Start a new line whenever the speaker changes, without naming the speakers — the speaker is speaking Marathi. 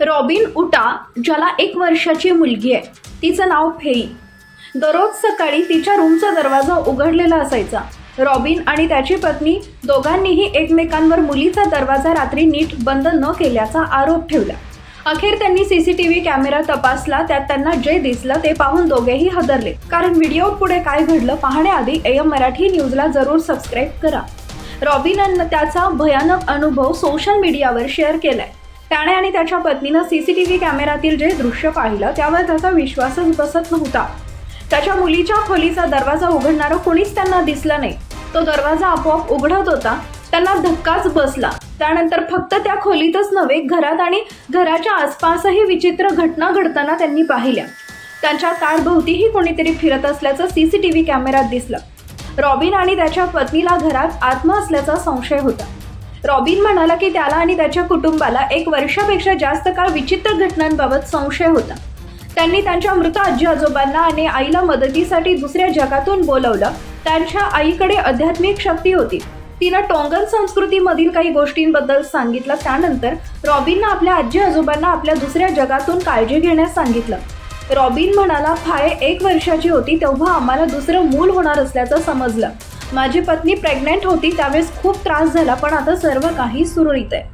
रॉबिन उटा ज्याला एक वर्षाची मुलगी आहे. तिचं नाव फेई. दररोज सकाळी तिच्या रूमचा दरवाजा उघडलेला असायचा. रॉबिन आणि त्याची पत्नी दोघांनीही एकमेकांवर मुलीचा दरवाजा रात्री नीट बंद न केल्याचा आरोप ठेवला. अखेर त्यांनी सीसीटीव्ही कॅमेरा तपासला त्यात त्यांना जे दिसलं ते पाहून दोघेही हदरले. कारण व्हिडिओ पुढे काय घडलं पाहण्याआधी एम मराठी न्यूजला जरूर सबस्क्राईब करा. रॉबिननं त्याचा भयानक अनुभव सोशल मीडियावर शेअर केलाय. त्याने आणि त्याच्या पत्नीनं सीसीटीव्ही कॅमेऱ्यातील जे दृश्य पाहिलं त्यावर त्याचा विश्वासच बसत नव्हता. त्याच्या मुलीच्या खोलीचा दरवाजा उघडणारं कोणीच त्यांना दिसलं नाही. तो दरवाजा आपोआप उघडत होता. त्यांना धक्काच बसला. त्यानंतर फक्त त्या खोलीतच नव्हे घरात आणि घराच्या आसपासही विचित्र घटना घडताना त्यांनी पाहिल्या. त्यांच्या कारभोवतीही कोणीतरी फिरत असल्याचं सी सी टी व्ही कॅमेऱ्यात दिसलं. रॉबिन आणि त्याच्या पत्नीला घरात आत्मा असल्याचा संशय होता. रॉबिन म्हणाला की त्याला आणि त्याच्या कुटुंबाला एक वर्षापेक्षा जास्त काळ विचित्र घटनांबाबत संशय होता. त्यांनी त्यांच्या मृत आजी आजोबांना आणि आईला मदतीसाठी दुसऱ्या जगातून बोलवलं. त्यांच्या आईकडे आध्यात्मिक शक्ती होती. तिनं टोंगन संस्कृतीमधील काही गोष्टींबद्दल सांगितलं. त्यानंतर रॉबिननं आपल्या आजी आजोबांना आपल्या दुसऱ्या जगातून काळजी घेण्यास सांगितलं. रॉबिन म्हणाला फाय एक वर्षाची होती तेव्हा आम्हाला दुसरं मूल होणार असल्याचं समजलं. माझी पत्नी प्रेग्नंट होती त्यावेळेस खूप त्रास झाला पण आता सर्व काही सुरळीत आहे.